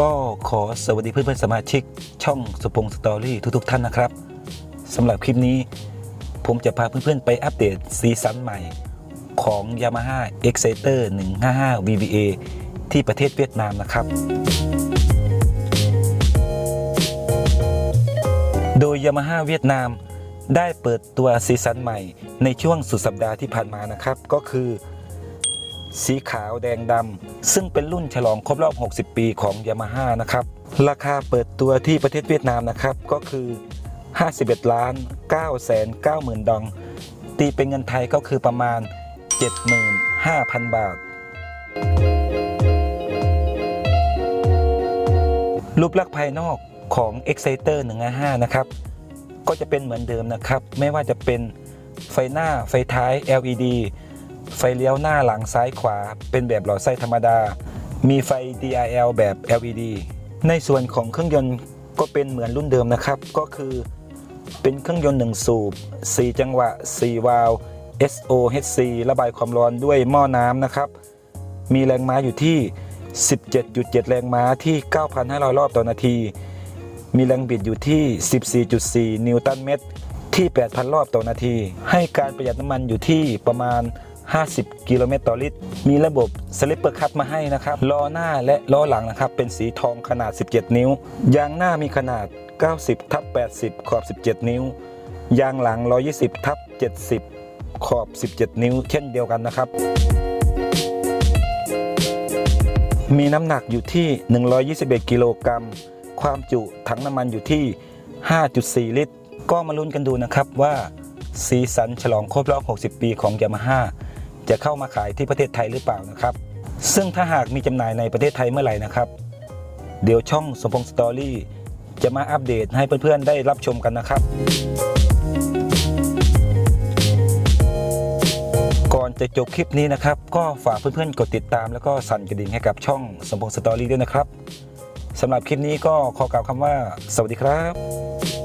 ก็ขอสวัสดีเพื่อนๆสมาชิก ช่องสุพงสตอรี่ทุกๆท่านนะครับสำหรับคลิปนี้ ผมจะพาเพื่อนๆไปอัปเดตซีซั่นใหม่ของ Yamaha Exciter 155 VVA ที่ประเทศเวียดนามนะครับ โดย Yamaha เวียดนามได้เปิดตัวซีซั่นใหม่ในช่วงสุดสัปดาห์ที่ผ่านมานะครับ ก็คือ สีขาวแดงดำซึ่งเป็นรุ่นฉลองครบรอบ 60 ปีของ Yamaha นะครับ ราคาเปิดตัวที่ประเทศเวียดนามนะครับ ก็คือ 51 ล้าน9แสน9หมื่นดอง ตีเป็นเงินไทยก็คือประมาณ 75,000 บาท รูปลักษณ์ภายนอกของ Exciter 155 นะครับ ก็จะเป็นเหมือนเดิมนะครับ ไม่ว่าจะเป็นไฟหน้าไฟท้าย LED ไฟเลี้ยวหน้าหลังซ้ายขวา เป็นแบบหลอดไส้ธรรมดา มีไฟ DRL แบบ LED ในส่วนของเครื่องยนต์ก็เป็นเหมือนรุ่นเดิมนะครับ ก็คือเป็นเครื่องยนต์ 1 สูบ 4 จังหวะ 4 วาล์ว SOHC ระบายความร้อนด้วยหม้อน้ำนะครับ มีแรงม้าอยู่ที่ 17.7 แรงม้าที่ 9,500 รอบต่อนาที มีแรงบิดอยู่ที่ 14.4 นิวตันเมตรที่ 8,000 รอบต่อนาที ให้การประหยัดน้ำมันอยู่ที่ประมาณ 50 กิโลเมตรต่อลิตร มีระบบสลิปเปอร์คัตมาให้นะครับล้อหน้าและล้อหลังนะครับ เป็นสีทองขนาด 17 นิ้ว ยางหน้ามีขนาด 90ทับ80 ขอบ 17 นิ้ว ยางหลัง 120ทับ70 ขอบ 17 นิ้ว เช่นเดียวกันนะครับ มีน้ำหนักอยู่ที่ 121 กิโลกรัม ความจุถังน้ำมันอยู่ที่ 5.4 ลิตร ก็มาลุ้นกันดูนะครับว่าซีซันฉลองครบรอบ 60 ปีของ Yamaha จะเข้ามาขายที่ประเทศไทยหรือเปล่านะครับ ซึ่งถ้าหากมีจำหน่ายในประเทศไทยเมื่อไหร่นะครับ เดี๋ยวช่องสมพงษ์สตอรี่จะมาอัปเดตให้เพื่อนๆ ได้รับชมกันนะครับ ก่อนจะจบคลิปนี้นะครับ ก็ฝากเพื่อนๆ กดติดตามแล้วก็สั่นกระดิ่งให้กับช่องสมพงษ์สตอรี่ด้วยนะครับสำหรับคลิปนี้ก็ขอกล่าวคำว่า สวัสดีครับ